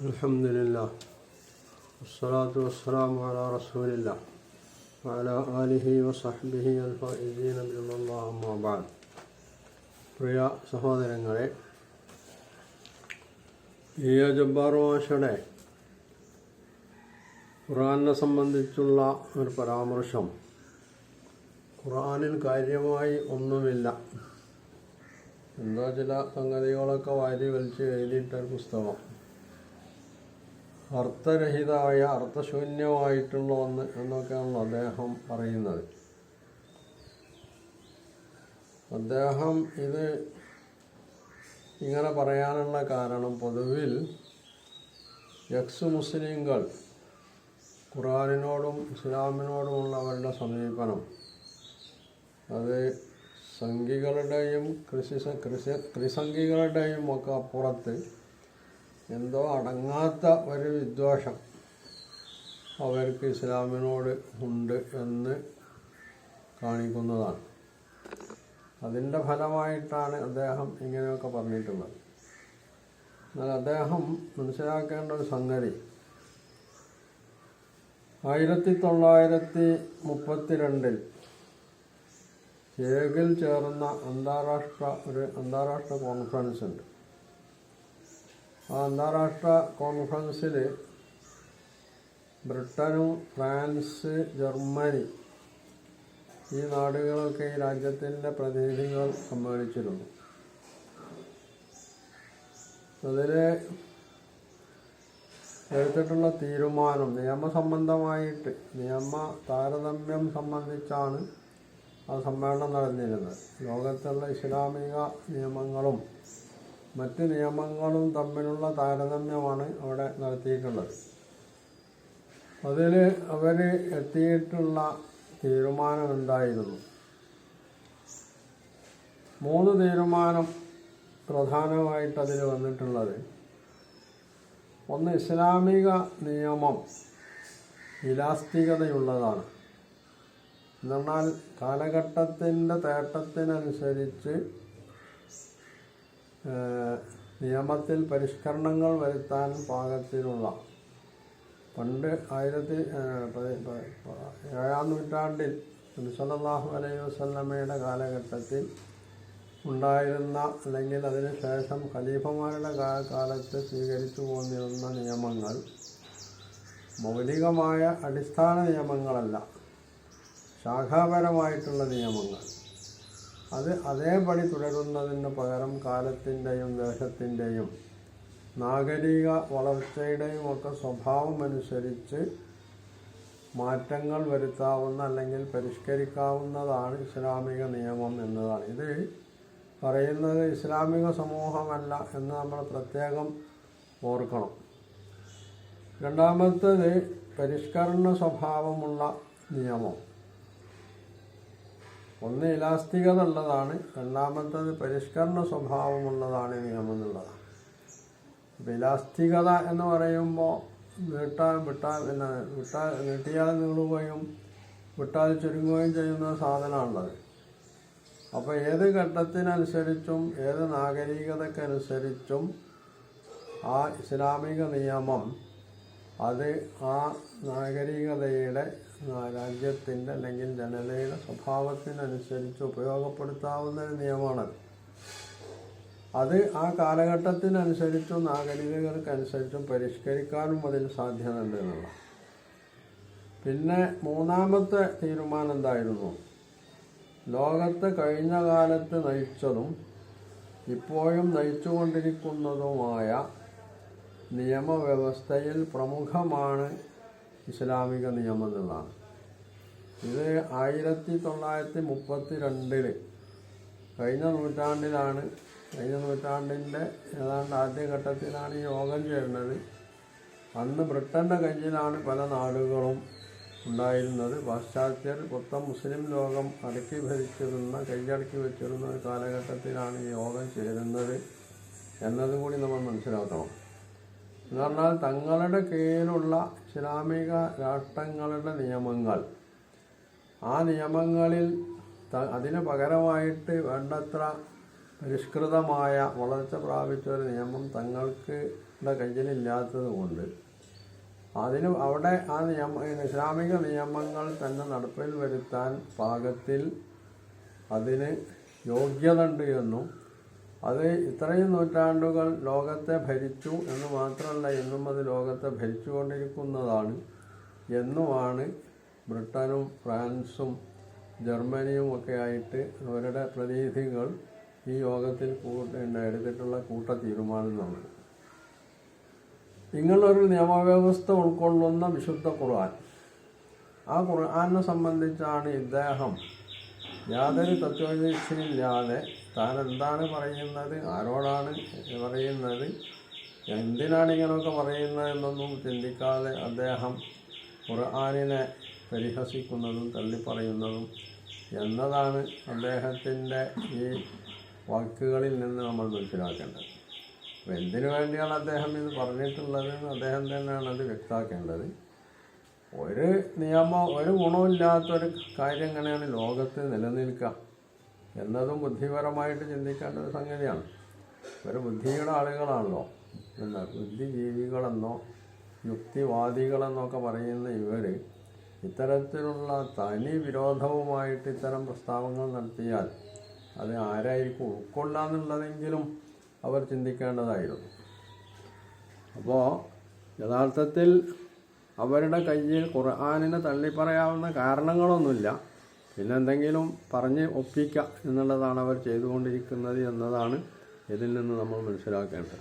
الحمد لله والصلاة والسلام على رسول الله وعلى آله وصحبه الفائزين برضا الله أما بعد പ്രിയ സഹോദരങ്ങളെ ഈ ജബ്ബാർ മാഷയുടെ ഖുറാനെ സംബന്ധിച്ചുള്ള ഒരു പരാമർശം ഖുറാനിൽ കാര്യമായി ഒന്നുമില്ല എന്തോ ചില സംഗതികളൊക്കെ വാരി വലിച്ച് എഴുതിയിട്ട ഒരു പുസ്തകം അർത്ഥരഹിതമായ അർത്ഥശൂന്യമായിട്ടുള്ള ഒന്ന് എന്നൊക്കെയാണല്ലോ അദ്ദേഹം പറയുന്നത്. അദ്ദേഹം ഇത് ഇങ്ങനെ പറയാനുള്ള കാരണം പൊതുവിൽ എക്സ് മുസ്ലിങ്ങൾ ഖുറാനിനോടും ഇസ്ലാമിനോടുമുള്ള അവരുടെ സമീപനം അത് സംഘികളുടെയും കൃഷി കൃഷി ത്രിസംഘികളുടെയും ഒക്കെ അപ്പുറത്ത് എന്തോ അടങ്ങാത്ത ഒരു വിദ്വേഷം അവർക്ക് ഇസ്ലാമിനോട് ഉണ്ട് എന്ന് കാണിക്കുന്നതാണ്. അതിന്റെ ഫലമായിട്ടാണ് അദ്ദേഹം ഇങ്ങനെയൊക്കെ പറഞ്ഞിട്ടുള്ളത്. എന്നാൽ അദ്ദേഹം മനസ്സിലാക്കേണ്ട ഒരു സംഗതി ആയിരത്തി തൊള്ളായിരത്തി മുപ്പത്തിരണ്ടിൽ ഹേഗിൽ ചേർന്ന അന്താരാഷ്ട്ര ഒരു അന്താരാഷ്ട്ര കോൺഫറൻസ് ഉണ്ട്. അന്താരാഷ്ട്ര കോൺഫറൻസിൽ ബ്രിട്ടനും ഫ്രാൻസ് ജർമ്മനി ഈ നാടുകളൊക്കെ ഈ രാജ്യത്തിന്റെ പ്രതിനിധികൾ സമ്മേളിച്ചിരുന്നു. അതിൽ എടുത്തിട്ടുള്ള തീരുമാനം നിയമസംബന്ധമായിട്ട് നിയമ താരതമ്യം സംബന്ധിച്ചാണ് ആ സമ്മേളനം നടന്നിരുന്നത്. ലോകത്തുള്ള ഇസ്ലാമിക നിയമങ്ങളും മറ്റ് നിയമങ്ങളും തമ്മിലുള്ള താരതമ്യമാണ് അവിടെ നടത്തിയിട്ടുള്ളത്. അതിൽ അവർ എത്തിയിട്ടുള്ള തീരുമാനമുണ്ടായിരുന്നു. മൂന്ന് തീരുമാനം പ്രധാനമായിട്ട് അതിൽ വന്നിട്ടുള്ളത്. ഒന്ന് ഇസ്ലാമിക നിയമം ഇലാസ്തികതയുള്ളതാണ്. എന്നാൽ കാലഘട്ടത്തിന്റെ തേട്ടത്തിനനുസരിച്ച് നിയമത്തിൽ പരിഷ്കരണങ്ങൾ വരുത്താൻ പാകത്തിലുള്ള പണ്ട് ആയിരത്തി ഏഴാം നൂറ്റാണ്ടിൽ സല്ലല്ലാഹു അലൈഹി വസ്ലമയുടെ കാലഘട്ടത്തിൽ ഉണ്ടായിരുന്ന അല്ലെങ്കിൽ അതിനുശേഷം ഖലീഫമാരുടെ കാലത്ത് സ്വീകരിച്ചു പോന്നിരുന്ന നിയമങ്ങൾ മൗലികമായ അടിസ്ഥാന നിയമങ്ങളല്ല. ശാഖാപരമായിട്ടുള്ള നിയമങ്ങൾ. അത് അതേപടി തുടരുന്നതിന് പകരം കാലത്തിന്റെയും ദേശത്തിന്റെയും നാഗരിക വളർച്ചയുടെയും ഒക്കെ സ്വഭാവമനുസരിച്ച് മാറ്റങ്ങൾ വരുത്താവുന്ന അല്ലെങ്കിൽ പരിഷ്കരിക്കാവുന്നതാണ് ഇസ്ലാമിക നിയമം എന്നതാണ്. ഇത് പറയുന്നത് ഇസ്ലാമിക സമൂഹമല്ല എന്ന് നമ്മൾ പ്രത്യേകം ഓർക്കണം. രണ്ടാമത്തത് പരിഷ്കരണ സ്വഭാവമുള്ള നിയമം. ഒന്ന് ഇലാസ്തികത ഉള്ളതാണ് രണ്ടാമത്തത് പരിഷ്കരണ സ്വഭാവമുള്ളതാണ് നിയമം എന്നുള്ളതാണ്. അപ്പം ഇലാസ്തികത എന്ന് പറയുമ്പോൾ നീട്ടാൻ വിട്ടാൽ പിന്നെ വിട്ടാൽ നീട്ടിയാൽ നീളുകയും വിട്ടാൽ ചുരുങ്ങുകയും ചെയ്യുന്ന സാധനമാണുള്ളത്. അപ്പോൾ ഏത് ഘട്ടത്തിനനുസരിച്ചും ഏത് നാഗരികതക്കനുസരിച്ചും ആ ഇസ്ലാമിക നിയമം അത് ആ നാഗരികതയുടെ രാജ്യത്തിന്റെ അല്ലെങ്കിൽ ജനതയുടെ സ്വഭാവത്തിനനുസരിച്ച് ഉപയോഗപ്പെടുത്താവുന്ന ഒരു നിയമമാണത്. അത് ആ കാലഘട്ടത്തിനനുസരിച്ചും നാഗരികതകൾക്കനുസരിച്ചും പരിഷ്കരിക്കാനും അതിന് സാധ്യതയുണ്ട് എന്നുള്ള പിന്നെ മൂന്നാമത്തെ തീരുമാനം എന്തായിരുന്നു? ലോകത്ത് കഴിഞ്ഞ കാലത്ത് നയിച്ചതും ഇപ്പോഴും നയിച്ചുകൊണ്ടിരിക്കുന്നതുമായ നിയമവ്യവസ്ഥയിൽ പ്രമുഖമാണ് ഇസ്ലാമിക നിയമം എന്നുള്ളതാണ്. ഇത് ആയിരത്തി തൊള്ളായിരത്തി മുപ്പത്തി രണ്ടിൽ കഴിഞ്ഞ നൂറ്റാണ്ടിലാണ് കഴിഞ്ഞ നൂറ്റാണ്ടിന്റെ ഏതാണ്ട് ആദ്യഘട്ടത്തിലാണ് യോഗം ചേരുന്നത്. അന്ന് ബ്രിട്ടന്റെ കയ്യിലാണ് പല നാടുകളും ഉണ്ടായിരുന്നത്. പാശ്ചാത്യർ മൊത്തം മുസ്ലിം ലോകം അടക്കി ഭരിച്ചിരുന്ന കൈയടക്കി വെച്ചിരുന്ന ഒരു കാലഘട്ടത്തിലാണ് യോഗം ചേരുന്നത്. എന്നതുകൂടി നമ്മൾ മനസ്സിലാക്കണം. എന്ന് പറഞ്ഞാൽ തങ്ങളുടെ കീഴിലുള്ള ഇസ്ലാമിക രാഷ്ട്രങ്ങളുടെ നിയമങ്ങൾ. ആ നിയമങ്ങളിൽ അതിന് പകരമായിട്ട് വേണ്ടത്ര പരിഷ്കൃതമായ വളർച്ച പ്രാപിച്ച ഒരു നിയമം തങ്ങൾക്ക് ടെ കയ്യിലില്ലാത്തത് കൊണ്ട്. അതിന് അവിടെ ആ നിയമ ഇസ്ലാമിക നിയമങ്ങൾ തന്നെ നടപ്പിൽ വരുത്താൻ പാകത്തിൽ അതിന് യോഗ്യതയുണ്ട് എന്നും അത് ഇത്രയും നൂറ്റാണ്ടുകൾ ലോകത്തെ ഭരിച്ചു എന്ന് മാത്രമല്ല എന്നും അത് ലോകത്തെ ഭരിച്ചുകൊണ്ടിരിക്കുന്നതാണ് എന്നുമാണ് ബ്രിട്ടനും ഫ്രാൻസും ജർമ്മനിയും ഒക്കെ ആയിട്ട് അവരുടെ പ്രതിനിധികൾ ഈ യോഗത്തിൽ കൂട്ട എടുത്തിട്ടുള്ള കൂട്ട തീരുമാനമാണ് ഇങ്ങനൊരു നിയമവ്യവസ്ഥ ഉൾക്കൊള്ളുന്ന വിശുദ്ധ ഖുർആൻ. ആ ഖുർആനെ സംബന്ധിച്ചാണ് ഇദ്ദേഹം യാതൊരു തത്വദീക്ഷയില്ലാതെ താൻ എന്താണ് പറയുന്നത്? ആരോടാണ് പറയുന്നത്? എന്തിനാണ് ഇങ്ങനെയൊക്കെ പറയുന്നത് എന്നൊന്നും ചിന്തിക്കാതെ അദ്ദേഹം ഖുർആാനിനെ പരിഹസിക്കുന്നതും തള്ളിപ്പറയുന്നതും എന്നതാണ് അദ്ദേഹത്തിന്റെ ഈ വാക്കുകളിൽ നിന്ന് നമ്മൾ മനസ്സിലാക്കേണ്ടത്. അപ്പോൾ എന്തിനു വേണ്ടിയാണ് അദ്ദേഹം ഇത് പറഞ്ഞിട്ടുള്ളത്? അദ്ദേഹം തന്നെയാണ് അത് വ്യക്തമാക്കേണ്ടത് ഒരു നിയമം ഒരു ഗുണമില്ലാത്തൊരു കാര്യം എങ്ങനെയാണ് ലോകത്ത് നിലനിൽക്കുക. എന്നതും ബുദ്ധിപരമായിട്ട് ചിന്തിക്കേണ്ട ഒരു സംഗതിയാണ്. ഒരു ബുദ്ധിയുടെ ആളുകളാണല്ലോ. എന്നാൽ ബുദ്ധിജീവികളെന്നോ യുക്തിവാദികളെന്നൊക്കെ പറയുന്ന ഇവർ ഇത്തരത്തിലുള്ള തനി വിരോധവുമായിട്ട് ഇത്തരം പ്രസ്താവങ്ങൾ നടത്തിയാൽ അത് ആരായിരിക്കും ഉൾക്കൊള്ളാന്നുള്ളതെങ്കിലും അവർ ചിന്തിക്കേണ്ടതായിരുന്നു. അപ്പോൾ യഥാർത്ഥത്തിൽ അവരുടെ കയ്യിൽ ഖുർആാനിനെ തള്ളിപ്പറയാവുന്ന കാരണങ്ങളൊന്നുമില്ല. പിന്നെ എന്തെങ്കിലും പറഞ്ഞ് ഒപ്പിക്കുക എന്നുള്ളതാണ് അവർ ചെയ്തുകൊണ്ടിരിക്കുന്നത് എന്നതാണ് ഇതിൽ നിന്ന് നമ്മൾ മനസ്സിലാക്കേണ്ടത്.